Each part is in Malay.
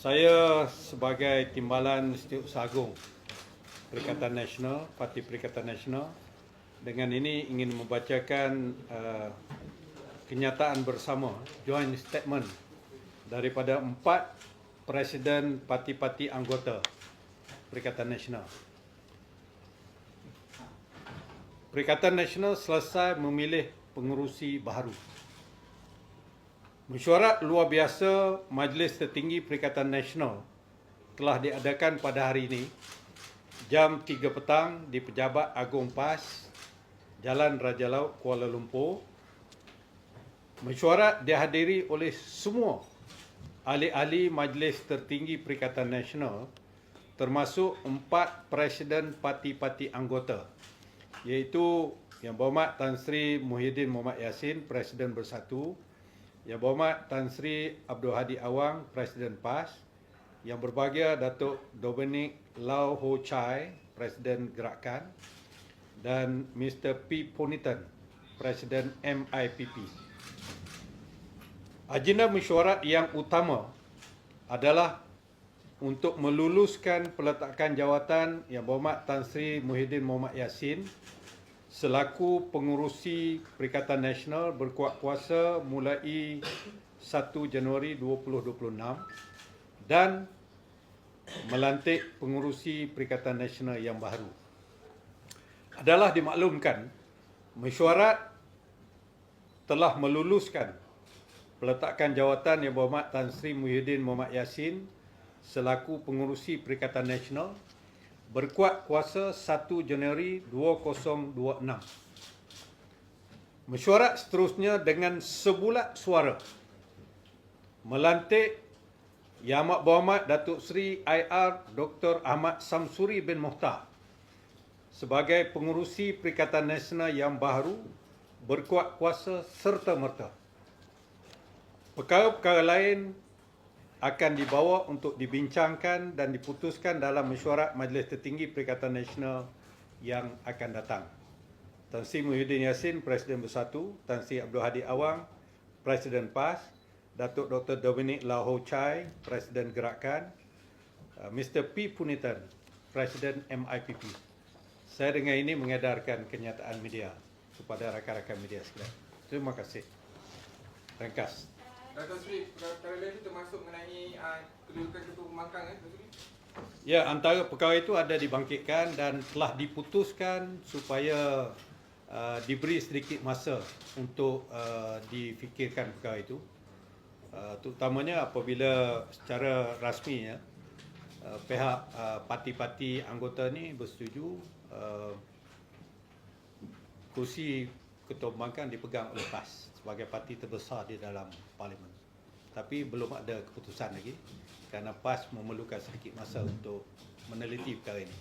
Saya sebagai Timbalan Setiausaha Agung Perikatan Nasional, Parti Perikatan Nasional dengan ini ingin membacakan uh, kenyataan bersama joint statement daripada empat presiden parti-parti anggota Perikatan Nasional. Perikatan Nasional selesai memilih pengerusi baharu. Mesyuarat luar biasa Majlis Tertinggi Perikatan Nasional telah diadakan pada hari ini jam 3 petang di Pejabat Agung PAS Jalan Raja Laut Kuala Lumpur. Mesyuarat dihadiri oleh semua ahli-ahli Majlis Tertinggi Perikatan Nasional termasuk empat presiden parti-parti anggota iaitu Yang Berhormat Tan Sri Muhyiddin Mohamed Yassin Presiden Bersatu yang Berhormat Tan Sri Abdul Hadi Awang, Presiden PAS. Yang berbahagia Datuk Dominic Lau Ho Chai, Presiden Gerakan. Dan Mr. P. Punitan, Presiden MIPP. Agenda mesyuarat yang utama adalah untuk meluluskan peletakan jawatan Yang Berhormat Tan Sri Muhyiddin Mohamed Yassin selaku pengurusi Perikatan Nasional berkuat kuasa mulai 1 Januari 2026 dan melantik pengurusi Perikatan Nasional yang baru. Adalah dimaklumkan mesyuarat telah meluluskan peletakan jawatan Yang Berhormat Tan Sri Muhyiddin Mohamed Yassin selaku pengurusi Perikatan Nasional berkuat kuasa 1 Januari 2026. Mesyuarat seterusnya dengan sebulat suara melantik Yang Amat Berhormat Datuk Seri IR Dr. Ahmad Samsuri bin Mohtar sebagai pengurusi Perikatan Nasional yang baru berkuat kuasa serta-merta. Perkara-perkara lain akan dibawa untuk dibincangkan dan diputuskan dalam mesyuarat Majlis Tertinggi Perikatan Nasional yang akan datang. Tan Sri Muhyiddin Yassin, Presiden Bersatu, Tan Sri Abdul Hadi Awang, Presiden PAS, Datuk Dr. Dominic Lau Ho Chai, Presiden Gerakan, uh, Mr. P. Punitan, Presiden MIPP. Saya dengan ini mengedarkan kenyataan media kepada rakan-rakan media sekalian. Terima kasih. Ringkas. Dato' Sri, perkara lain termasuk mengenai uh, kedudukan ketua pembangkang eh? Ya, antara perkara itu ada dibangkitkan dan telah diputuskan supaya uh, diberi sedikit masa untuk uh, difikirkan perkara itu. Uh, terutamanya apabila secara rasmi ya, uh, pihak uh, parti-parti anggota ni bersetuju uh, kursi ketua pembangkang dipegang oleh PAS sebagai parti terbesar di dalam parlimen. Tapi belum ada keputusan lagi kerana PAS memerlukan sedikit masa untuk meneliti perkara ini.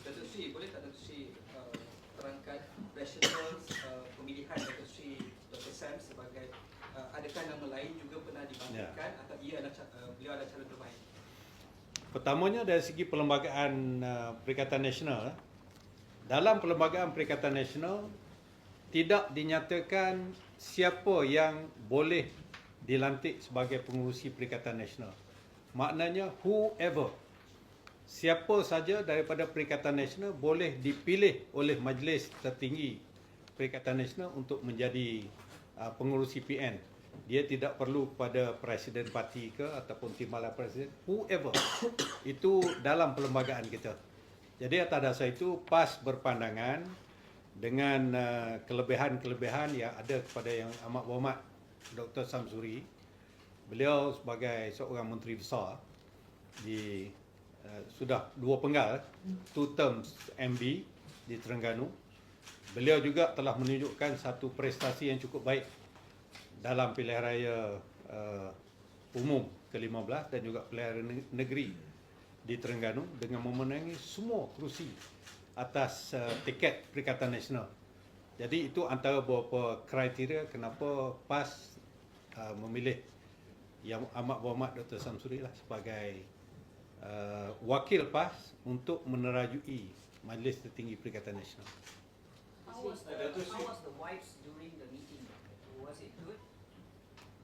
Datuk Sri, boleh tak Datuk Sri uh, terangkan rasional uh, pemilihan Datuk Sri Dr. Sam sebagai uh, adakah nama lain juga pernah dibangkitkan Ya. atau ia adalah uh, beliau adalah calon terbaik? Pertamanya dari segi perlembagaan uh, Perikatan Nasional. eh. Dalam perlembagaan Perikatan Nasional tidak dinyatakan siapa yang boleh dilantik sebagai pengurusi Perikatan Nasional. Maknanya whoever siapa saja daripada Perikatan Nasional boleh dipilih oleh Majlis Tertinggi Perikatan Nasional untuk menjadi uh, pengurusi PN. Dia tidak perlu kepada presiden parti ke ataupun timbalan presiden, whoever. Itu dalam perlembagaan kita. Jadi atas dasar itu PAS berpandangan dengan uh, kelebihan-kelebihan yang ada kepada yang amat berhormat Dr. Samsuri. Beliau sebagai seorang menteri besar di uh, sudah dua penggal two terms MB di Terengganu. Beliau juga telah menunjukkan satu prestasi yang cukup baik dalam pilihan raya uh, umum ke-15 dan juga pilihan negeri di Terengganu dengan memenangi semua kerusi atas uh, tiket Perikatan Nasional. Jadi itu antara beberapa kriteria kenapa PAS uh, memilih Yang Amat Berhormat Dr. Samsuri lah sebagai uh, wakil PAS untuk menerajui Majlis Tertinggi Perikatan Nasional. How was the, how was the vibes during the meeting? Was it good?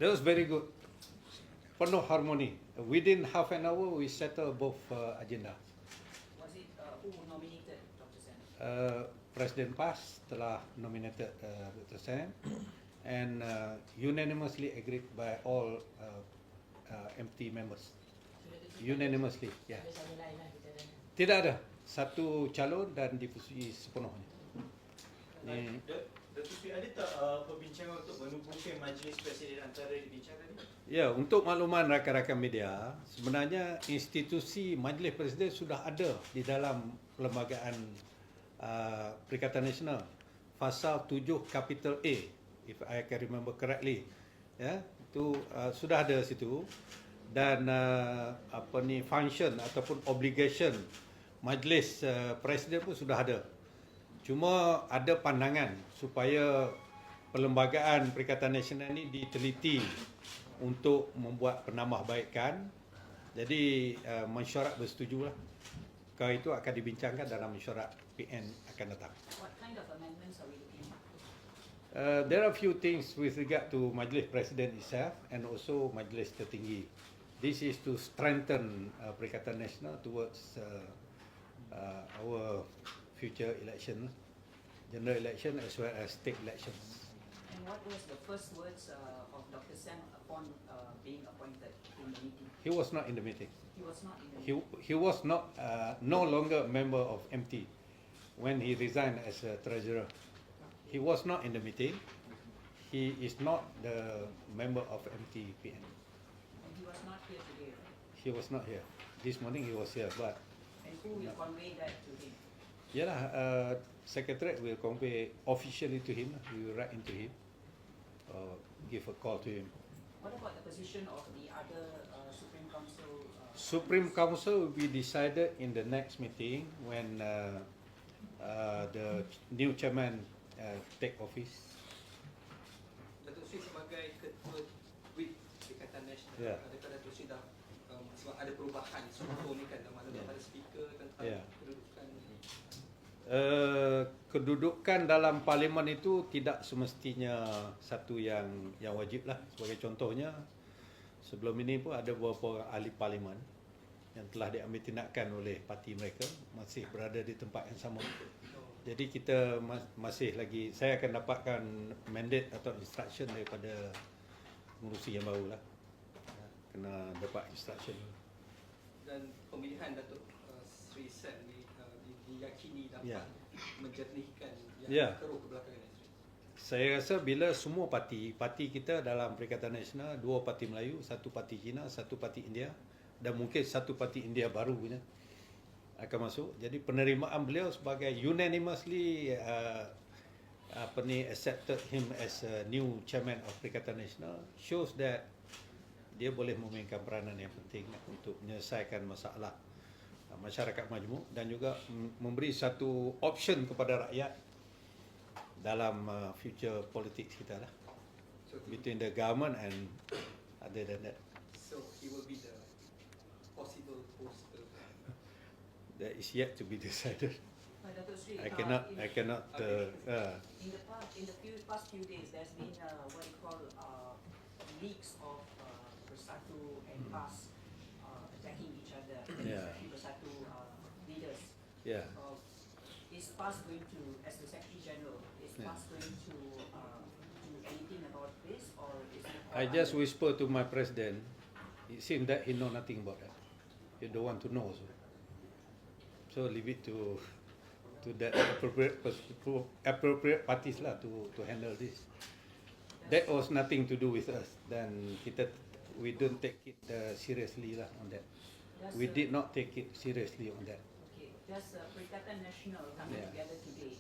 That was very good. penuh harmoni. Within half an hour, we settle both uh, agenda. Was it, uh, who nominated Dr. Sen? Uh, President PAS telah nominated uh, Dr. Sam and uh, unanimously agreed by all uh, uh, MT members. Unanimously, ya. Yeah. Tidak ada satu calon dan dipuji sepenuhnya. Ni Datuk Seri ada tak uh, perbincangan untuk menubuhkan majlis presiden antara dibincangkan ni? Ya, untuk makluman rakan-rakan media, sebenarnya institusi Majlis Presiden sudah ada di dalam perlembagaan Perikatan Nasional. Pasal 7 kapital A, if I can remember correctly. Ya, itu uh, sudah ada situ dan uh, apa ni function ataupun obligation Majlis uh, Presiden pun sudah ada. Cuma ada pandangan supaya perlembagaan Perikatan Nasional ini diteliti untuk membuat penambahbaikan. Jadi uh, mesyuarat bersetujulah. Kalau itu akan dibincangkan dalam mesyuarat PN akan datang. What kind of amendments are we looking at? Uh, there are a few things with regard to Majlis Presiden itself and also Majlis Tertinggi. This is to strengthen uh, Perikatan Nasional towards uh, uh, our future election, general election as well as state elections. And what was the first words uh, of Dr. Sen upon uh, being appointed in the meeting? He was not in the meeting. He was not He, was not uh, no longer a member of MT when he resigned as a treasurer. He was not in the meeting. He is not the member of MTPN. And he was not here today, right? He was not here. This morning he was here, but And who will convey that to him? yeah, uh, secretariat will convey officially to him. We will write into him or give a call to him. What about the position of the other uh, Supreme Council? Supreme Council will be decided in the next meeting when uh, uh, the new chairman uh, take office. Datuk Sri sebagai ketua WIP Perikatan Nasional, Ya. adakah Datuk Sri dah um, sebab ada perubahan struktur ni kan, mana Ya. pada speaker tentang Ya. kedudukan Uh, kedudukan dalam parlimen itu tidak semestinya satu yang yang wajib lah. Sebagai contohnya, sebelum ini pun ada beberapa orang ahli parlimen yang telah diambil tindakan oleh parti mereka masih berada di tempat yang sama. Jadi kita mas- masih lagi, saya akan dapatkan mandate atau instruction daripada pengurusi yang baru lah. Kena dapat instruction. dan pemilihan Datuk uh, Sri Sen ni uh, di- diyakini dapat Ya. menjernihkan yang Ya. keruh kebelakangan ini. Saya rasa bila semua parti, parti kita dalam Perikatan Nasional, dua parti Melayu, satu parti Cina, satu parti India dan mungkin satu parti India baru punya akan masuk. Jadi penerimaan beliau sebagai unanimously uh, apa ni accepted him as a new chairman of Perikatan Nasional shows that dia boleh memainkan peranan yang penting untuk menyelesaikan masalah uh, masyarakat majmuk dan juga memberi satu option kepada rakyat dalam uh, future politics kita lah So, between the government and other than that so he will be the possible poster. that is yet to be decided Sri, I uh, cannot in, I cannot uh, uh, in the past, in the few past few days, there's been uh, what you call uh, leaks of uh, Bersatu and Hmm. PAS uh, attacking each other, Yeah. Bersatu uh, leaders. yeah Uh, is PAS going to, as the Secretary General, is Yeah. PAS going to uh, do anything about this, or is it? I all just under- whisper to my president it seems that he know nothing about that. He don't want to know also. So leave it to to that appropriate pers- appropriate parties lah to to handle this. That was nothing to do with us. Dan kita we don't take it uh, seriously lah on that. Does we the- did not take it seriously on that Does uh, Perikatan Nasional coming Yeah. together today?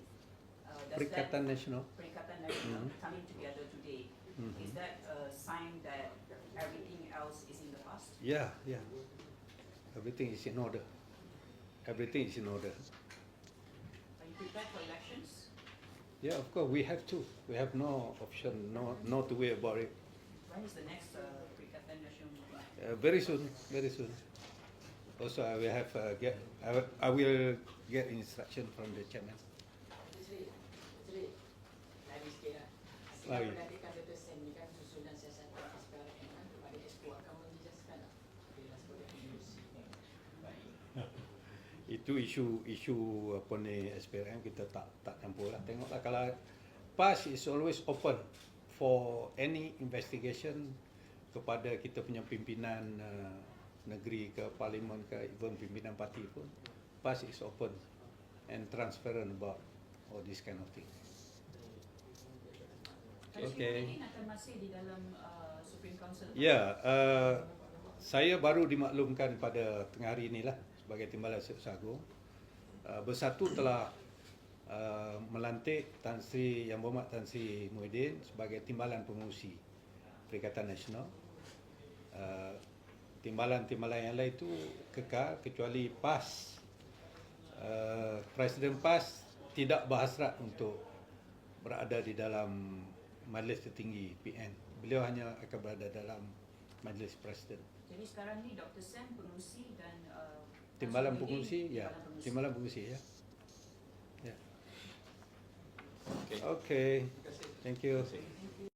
Uh, does Perikatan Nasional Perikatan Nasional Mhm. coming together today, Mhm. is that a sign that everything else is in the past? yeah yeah everything is in order everything is in order Are you prepared for elections? yeah of course we have to we have no option no no to worry about it When is the next uh, Perikatan Nasional meeting? Uh, very soon, very soon. Also, I will have uh, get. I will, I will get instruction from the chairman. Lari. Itu isu isu apa ni SPRM kita tak tak campur lah. Tengoklah kalau PAS is always open for any investigation kepada kita punya pimpinan uh, negeri ke parlimen ke even pimpinan parti pun PAS is open and transparent about all this kind of thing. Okay. Muhyiddin akan masih di dalam uh, Supreme Council. Ya, uh, saya baru dimaklumkan pada tengah hari inilah sebagai Timbalan Setiausaha Agung. Uh, Bersatu telah uh, melantik Tan Sri Yang Berhormat Tan Sri Muhyiddin sebagai Timbalan Pengurusi Perikatan Nasional. Uh, timbalan-timbalan yang lain itu kekal kecuali PAS. Uh, Presiden PAS tidak berhasrat untuk berada di dalam majlis tertinggi PN. Beliau hanya akan berada dalam majlis presiden. Jadi sekarang ni Dr. Sam pengurusi dan uh, Timbalan pengurusi, ya. timbalan pengurusi. Timbalan pengurusi, ya. Ya. Okay. Okay. Terima kasih. Thank you.